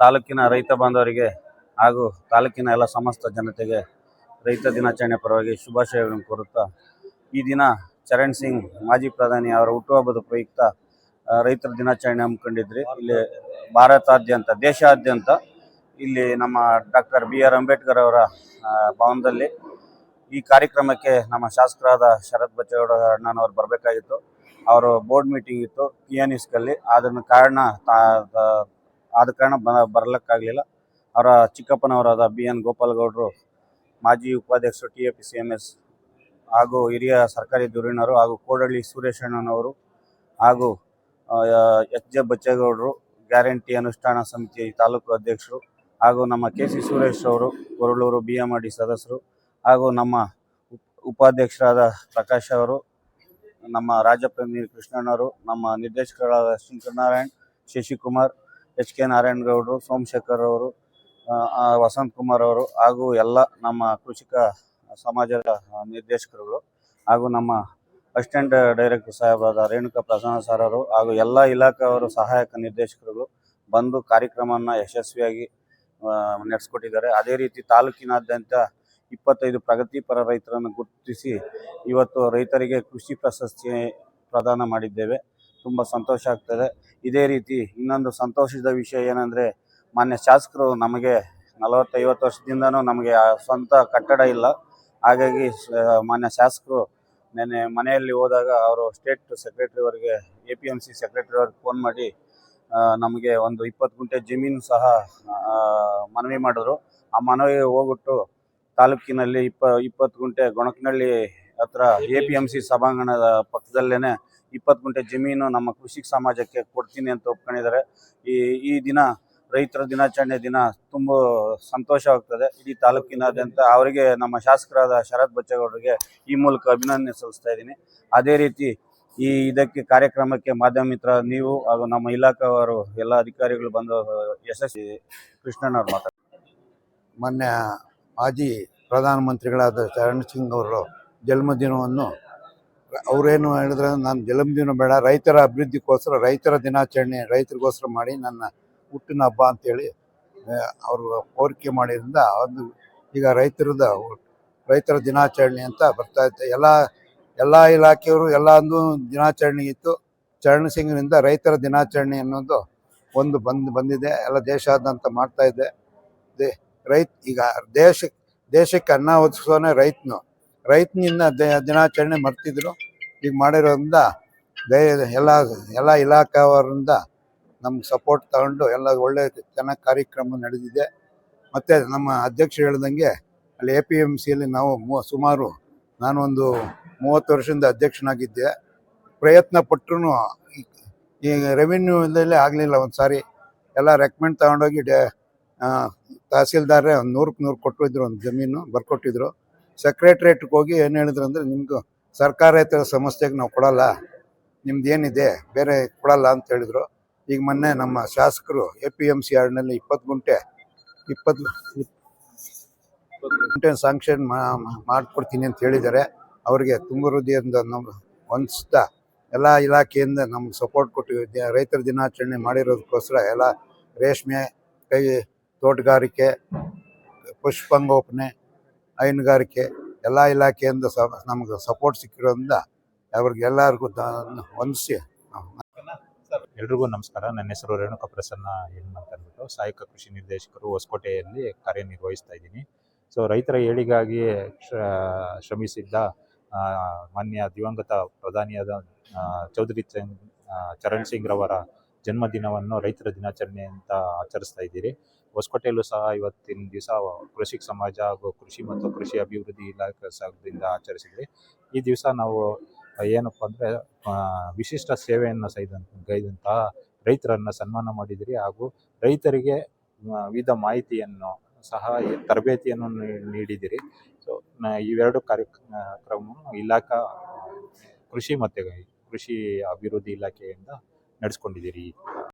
ತಾಲೂಕಿನ ರೈತ ಬಾಂಧವರಿಗೆ ಹಾಗೂ ತಾಲೂಕಿನ ಎಲ್ಲ ಸಮಸ್ತ ಜನತೆಗೆ ರೈತ ದಿನಾಚರಣೆ ಪರವಾಗಿ ಶುಭಾಶಯಗಳನ್ನು ಕೋರುತ್ತಾ ಈ ದಿನ ಚರಣ್ ಸಿಂಗ್ ಮಾಜಿ ಪ್ರಧಾನಿ ಅವರ ಹುಟ್ಟುಹಬ್ಬದ ಪ್ರಯುಕ್ತ ರೈತರ ದಿನಾಚರಣೆ ಹಮ್ಮಿಕೊಂಡಿದ್ರಿ. ಇಲ್ಲಿ ಭಾರತಾದ್ಯಂತ, ದೇಶಾದ್ಯಂತ ಇಲ್ಲಿ ನಮ್ಮ ಡಾಕ್ಟರ್ ಬಿ ಆರ್ ಅಂಬೇಡ್ಕರ್ ಅವರ ಭವನದಲ್ಲಿ ಈ ಕಾರ್ಯಕ್ರಮಕ್ಕೆ ನಮ್ಮ ಶಾಸಕರಾದ ಶರತ್ ಬಚ್ಚೇಗೌಡ ಅಣ್ಣನವರು ಬರಬೇಕಾಗಿತ್ತು. ಅವರು ಬೋರ್ಡ್ ಮೀಟಿಂಗ್ ಇತ್ತು ಪಿ ಎನ್ ಇಸ್ಕಲ್ಲಿ ಅದನ್ನ ಕಾರಣ ಆದ ಕಾರಣ ಬ ಬರಲಿಕ್ಕಾಗಲಿಲ್ಲ. ಅವರ ಚಿಕ್ಕಪ್ಪನವರಾದ ಬಿ ಎನ್ ಗೋಪಾಲಗೌಡರು, ಮಾಜಿ ಉಪಾಧ್ಯಕ್ಷರು T A P C M S ಹಾಗೂ ಹಿರಿಯ ಸರ್ಕಾರಿ ಧುರೀಣರು ಹಾಗೂ ಕೋಡಳ್ಳಿ ಸುರೇಶ್ ಅಣ್ಣನವರು ಹಾಗೂ ಎಚ್ ಜೆ ಬಚ್ಚೇಗೌಡರು, ಗ್ಯಾರಂಟಿ ಅನುಷ್ಠಾನ ಸಮಿತಿ ತಾಲೂಕು ಅಧ್ಯಕ್ಷರು ಹಾಗೂ ನಮ್ಮ ಕೆ ಸಿ ಸುರೇಶ್ ಅವರು, Koraluru B M R D ಸದಸ್ಯರು ಹಾಗೂ ನಮ್ಮ ಉಪ್- ಉಪಾಧ್ಯಕ್ಷರಾದ ಪ್ರಕಾಶ್ ಅವರು, ನಮ್ಮ ರಾಜಪ್ರತಿನಿಧಿ ಕೃಷ್ಣಣ್ಣವರು ನಮ್ಮ ನಿರ್ದೇಶಕರಾದ ಶಂಕರನಾರಾಯಣ್, ಶಶಿಕುಮಾರ್ ಎಚ್ ಕೆ ನಾರಾಯಣಗೌಡರು, ಸೋಮಶೇಖರ್ ಅವರು ವಸಂತ್ ಕುಮಾರ್ ಅವರು ಹಾಗೂ ಎಲ್ಲ ನಮ್ಮ ಕೃಷಿಕ ಸಮಾಜದ ನಿರ್ದೇಶಕರುಗಳು ಹಾಗೂ ನಮ್ಮ ಅಸಿಸ್ಟೆಂಟ್ ಡೈರೆಕ್ಟರ್ ಸಾಹೇಬರಾದ ರೇಣುಕಾ ಪ್ರಸನ್ನ ಸರ್ ಅವರು ಹಾಗೂ ಎಲ್ಲ ಇಲಾಖೆಯವರು ಸಹಾಯಕ ನಿರ್ದೇಶಕರುಗಳು ಬಂದು ಕಾರ್ಯಕ್ರಮವನ್ನು ಯಶಸ್ವಿಯಾಗಿ ನಡೆಸ್ಕೊಟ್ಟಿದ್ದಾರೆ. ಅದೇ ರೀತಿ ತಾಲೂಕಿನಾದ್ಯಂತ ಇಪ್ಪತ್ತೈದು ಪ್ರಗತಿಪರ ರೈತರನ್ನು ಗುರುತಿಸಿ ಇವತ್ತು ರೈತರಿಗೆ ಕೃಷಿ ಪ್ರಶಸ್ತಿ ಪ್ರದಾನ ಮಾಡಿದ್ದೇವೆ. ತುಂಬ ಸಂತೋಷ ಆಗ್ತದೆ. ಇದೇ ರೀತಿ ಇನ್ನೊಂದು ಸಂತೋಷದ ವಿಷಯ ಏನಂದರೆ ಮಾನ್ಯ ಶಾಸಕರು ನಮಗೆ ನಲವತ್ತೈವತ್ತು ವರ್ಷದಿಂದನೂ ನಮಗೆ ಆ ಸ್ವಂತ ಕಟ್ಟಡ ಇಲ್ಲ. ಹಾಗಾಗಿ ಮಾನ್ಯ ಶಾಸಕರು ನೆನ್ನೆ ಮನೆಯಲ್ಲಿ ಹೋದಾಗ ಅವರು ಸ್ಟೇಟ್ ಸೆಕ್ರೆಟರಿವರೆಗೆ ಎ ಪಿ ಎಂ ಸಿ ಸೆಕ್ರೆಟರಿವರೆಗೆ ಫೋನ್ ಮಾಡಿ ನಮಗೆ ಒಂದು ಇಪ್ಪತ್ತು ಗುಂಟೆ ಜಮೀನು ಸಹ ಮನವಿ ಮಾಡಿದ್ರು. ಆ ಮನವಿ ಹೋಗ್ಬಿಟ್ಟು ತಾಲೂಕಿನಲ್ಲಿ ಇಪ್ಪ ಇಪ್ಪತ್ತು ಗುಂಟೆ ಗೊಣಕನಹಳ್ಳಿ ಹತ್ರ ಎ ಪಿ ಎಂ ಸಿ ಸಭಾಂಗಣದ ಪಕ್ಕದಲ್ಲೇ ಇಪ್ಪತ್ತು ಗುಂಟೆ ಜಮೀನು ನಮ್ಮ ಕೃಷಿ ಸಮಾಜಕ್ಕೆ ಕೊಡ್ತೀನಿ ಅಂತ ಒಪ್ಕೊಂಡಿದ್ದಾರೆ. ಈ ಈ ದಿನ ರೈತರ ದಿನಾಚರಣೆ ದಿನ ತುಂಬ ಸಂತೋಷವಾಗ್ತದೆ ಇಡೀ ತಾಲೂಕಿನಾದ್ಯಂತ ಅವರಿಗೆ, ನಮ್ಮ ಶಾಸಕರಾದ ಶರತ್ ಬಚ್ಚೇಗೌಡರಿಗೆ ಈ ಮೂಲಕ ಅಭಿನಂದನೆ ಸಲ್ಲಿಸ್ತಾ ಇದ್ದೀನಿ. ಅದೇ ರೀತಿ ಈ ಇದಕ್ಕೆ ಕಾರ್ಯಕ್ರಮಕ್ಕೆ ಮಾಧ್ಯಮ ಮಿತ್ರ ನೀವು ಹಾಗೂ ನಮ್ಮ ಇಲಾಖೆಯವರು ಎಲ್ಲ ಅಧಿಕಾರಿಗಳು ಬಂದು, ಯಶಸ್ವಿ ಕೃಷ್ಣಣ್ಣವ್ರು ಮಾತಾಡ್ತಾರೆ. ಮೊನ್ನೆ ಮಾಜಿ ಪ್ರಧಾನಮಂತ್ರಿಗಳಾದ ಚರಣ್ ಸಿಂಗ್ ಅವರು ಜನ್ಮದಿನವನ್ನು ಅವರೇನು ಹೇಳಿದ್ರೆ, ನಾನು ಜನ್ಮದಿನ ಬೇಡ, ರೈತರ ಅಭಿವೃದ್ಧಿಗೋಸ್ಕರ, ರೈತರ ದಿನಾಚರಣೆ, ರೈತರಿಗೋಸ್ಕರ ಮಾಡಿ ನನ್ನ ಹುಟ್ಟಿನ ಹಬ್ಬ ಅಂತೇಳಿ ಅವರು ಕೋರಿಕೆ ಮಾಡಿದ್ರಿಂದ ಒಂದು, ಈಗ ರೈತರದ ರೈತರ ದಿನಾಚರಣೆ ಅಂತ ಬರ್ತಾ ಇತ್ತು. ಎಲ್ಲ ಎಲ್ಲ ಇಲಾಖೆಯವರು ಎಲ್ಲಾಂದು ದಿನಾಚರಣೆ ಇತ್ತು. ಚರಣ್ ಸಿಂಗ್ನಿಂದ ರೈತರ ದಿನಾಚರಣೆ ಅನ್ನೋದು ಒಂದು ಬಂದು, ಬಂದಿದೆ. ಎಲ್ಲ ದೇಶಾದ್ಯಂತ ಮಾಡ್ತಾ ಇದೆ. ದೇ, ರೈತ, ಈಗ ದೇಶ ದೇಶಕ್ಕೆ ಅನ್ನ ಒದಗಿಸೋನೆ ರೈತನು. ರೈತನಿಂದ ದಿನಾಚರಣೆ ಮರ್ತಿದ್ರು. ಈಗ ಮಾಡಿರೋದ್ರಿಂದ ಬೇರೆ ಎಲ್ಲ ಎಲ್ಲ ಇಲಾಖೆಯವರಿಂದ ನಮ್ಗೆ ಸಪೋರ್ಟ್ ತಗೊಂಡು ಎಲ್ಲ ಒಳ್ಳೆ ಚೆನ್ನಾಗಿ ಕಾರ್ಯಕ್ರಮ ನಡೆದಿದೆ. ಮತ್ತು ನಮ್ಮ ಅಧ್ಯಕ್ಷರು ಹೇಳ್ದಂಗೆ ಅಲ್ಲಿ ಎ ಪಿ ಎಂ ಸಿಯಲ್ಲಿ ನಾವು ಮೂ, ಸುಮಾರು ನಾನೊಂದು ಮೂವತ್ತು ವರ್ಷದಿಂದ ಅಧ್ಯಕ್ಷನಾಗಿದ್ದೆ. ಪ್ರಯತ್ನ ಪಟ್ಟರು ಈ ರೆವಿನ್ಯೂ ಇಲ್ಲೇ ಆಗಲಿಲ್ಲ ಒಂದು ಸಾರಿ. ಎಲ್ಲ ರೆಕಮೆಂಡ್ ತಗೊಂಡೋಗಿ ಡೆ ತಹಸೀಲ್ದಾರೇ ಒಂದು ನೂರಕ್ಕೆ ನೂರು ಕೊಟ್ಟಿದ್ರು ಒಂದು ಜಮೀನು ಬರ್ಕೊಟ್ಟಿದ್ರು. ಸೆಕ್ರೆಟ್ರೇಟ್ಗೆ ಹೋಗಿ ಏನು ಹೇಳಿದ್ರು ಅಂದರೆ ನಿಮ್ಮದು ಸರ್ಕಾರೇತರ ಸಂಸ್ಥೆಗೆ ನಾವು ಕೊಡಲ್ಲ. ನಿಮ್ದು ಏನಿದೆ ಬೇರೆ ಕೊಡಲ್ಲ ಅಂತ ಹೇಳಿದ್ರು. ಈಗ ಮೊನ್ನೆ ನಮ್ಮ ಶಾಸಕರು ಎ ಪಿ ಎಂ ಸಿ ಆರ್ಡ್ನಲ್ಲಿ ಇಪ್ಪತ್ತು ಗುಂಟೆ ಇಪ್ಪತ್ತು ಗುಂಟೆ ಸಾಂಕ್ಷನ್ ಮಾಡಿಕೊಡ್ತೀನಿ ಅಂತ ಹೇಳಿದ್ದಾರೆ. ಅವರಿಗೆ ತುಂಬ ಹೃದಯದಿಂದ ನಮ್ಮ ಹೊಂದಿಸ್ತಾ ಎಲ್ಲ ಇಲಾಖೆಯಿಂದ ನಮ್ಗೆ ಸಪೋರ್ಟ್ ಕೊಟ್ಟು ರೈತರ ದಿನಾಚರಣೆ ಮಾಡಿರೋದಕ್ಕೋಸ್ಕರ ಎಲ್ಲ ರೇಷ್ಮೆ, ಕೈ ತೋಟಗಾರಿಕೆ, ಪುಷ್ಪಂಗೋಪನೆ, ಹೈನುಗಾರಿಕೆ ಎಲ್ಲ ಇಲಾಖೆಯಿಂದ ಸ ನಮ್ಗೆ ಸಪೋರ್ಟ್ ಸಿಕ್ಕಿರೋದ್ರಿಂದ ಅವ್ರಿಗೆಲ್ಲರಿಗೂ ಹೊಂದಿಸಿ ಎಲ್ರಿಗೂ ನಮಸ್ಕಾರ. ನನ್ನ ಹೆಸರು ರೇಣುಕಾ ಪ್ರಸನ್ನ ಏನು ಅಂತ ಅಂದ್ಬಿಟ್ಟು ಸಹಾಯಕ ಕೃಷಿ ನಿರ್ದೇಶಕರು ಹೊಸಕೋಟೆಯಲ್ಲಿ ಕಾರ್ಯನಿರ್ವಹಿಸ್ತಾ ಇದ್ದೀನಿ. ಸೊ ರೈತರ ಏಳಿಗಾಗಿ ಶ್ರ- ಶ್ರಮಿಸಿದ್ದ ಮಾನ್ಯ ದಿವಂಗತ ಪ್ರಧಾನಿಯಾದ ಚೌಧರಿ ಚರಣ್ ಸಿಂಗ್ ರವರ ಜನ್ಮದಿನವನ್ನು ರೈತರ ದಿನಾಚರಣೆ ಅಂತ ಆಚರಿಸ್ತಾ ಇದ್ದೀರಿ. ಹೊಸಕೋಟೆಯಲ್ಲೂ ಸಹ ಇವತ್ತಿನ ದಿವಸ ಕೃಷಿ ಸಮಾಜ ಹಾಗೂ ಕೃಷಿ ಮತ್ತು ಕೃಷಿ ಅಭಿವೃದ್ಧಿ ಇಲಾಖೆ ಸಂಘದಿಂದ ಆಚರಿಸಿದ್ವಿ ಈ ದಿವಸ ನಾವು ಏನಪ್ಪ ಅಂದರೆ ವಿಶಿಷ್ಟ ಸೇವೆಯನ್ನು ಸೈದಂತ ಗೈದಂತಹ ರೈತರನ್ನು ಸನ್ಮಾನ ಮಾಡಿದಿರಿ ಹಾಗೂ ರೈತರಿಗೆ ವಿವಿಧ ಮಾಹಿತಿಯನ್ನು ಸಹ ತರಬೇತಿಯನ್ನು ನೀಡಿದಿರಿ. ಸೊ ಇವೆರಡು ಕಾರ್ಯಕ್ರಮ ಇಲಾಖಾ, ಕೃಷಿ ಮತ್ತು ಕೃಷಿ ಅಭಿವೃದ್ಧಿ ಇಲಾಖೆಯಿಂದ ನಡೆಸ್ಕೊಂಡಿದ್ದೀರಿ